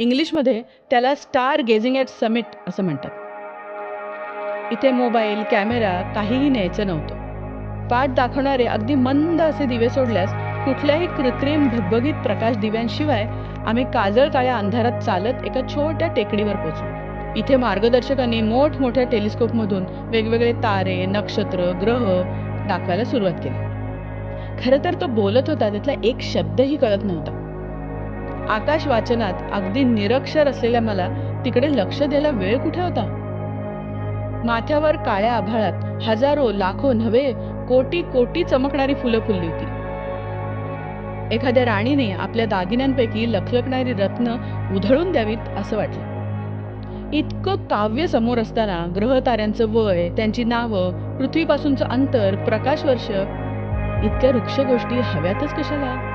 इंग्लिशमध्ये त्याला star गेझिंग at summit असं म्हणतात. इथे मोबाईल कॅमेरा काहीही न्यायचं नव्हतं. पाठ दाखवणारे अगदी मंद असे दिवे सोडल्यास कुठल्याही कृत्रिम भगभगीत प्रकाश दिव्यांशिवाय आम्ही काजळ काळ्या अंधारात चालत एका छोट्या टेकडीवर पोचलो इथे मार्गदर्शकांनी मोठमोठ्या टेलिस्कोपमधून वेगवेगळे तारे नक्षत्र ग्रह दाखवायला सुरुवात केली. खरं तर तो बोलत होता त्यातला एक शब्दही कळत नव्हता. आकाश वाचनात अगदी निरक्षर असलेल्या मला तिकडे लक्ष द्यायला वेळ कुठे होता? माथ्यावर काळ्या आभाळात हजारो लाखो नव्हे कोटी कोटी चमकणारी फुलं फुलली होती. एखाद्या राणीने आपल्या दागिन्यांपैकी लखलखणारी रत्न उधळून द्यावीत असं वाटलं. इतकं काव्य समोर असताना ग्रहताऱ्यांचं वय त्यांची नावं पृथ्वीपासूनचं अंतर प्रकाशवर्ष इतक्या वृक्ष गोष्टी हव्यातच कशाला?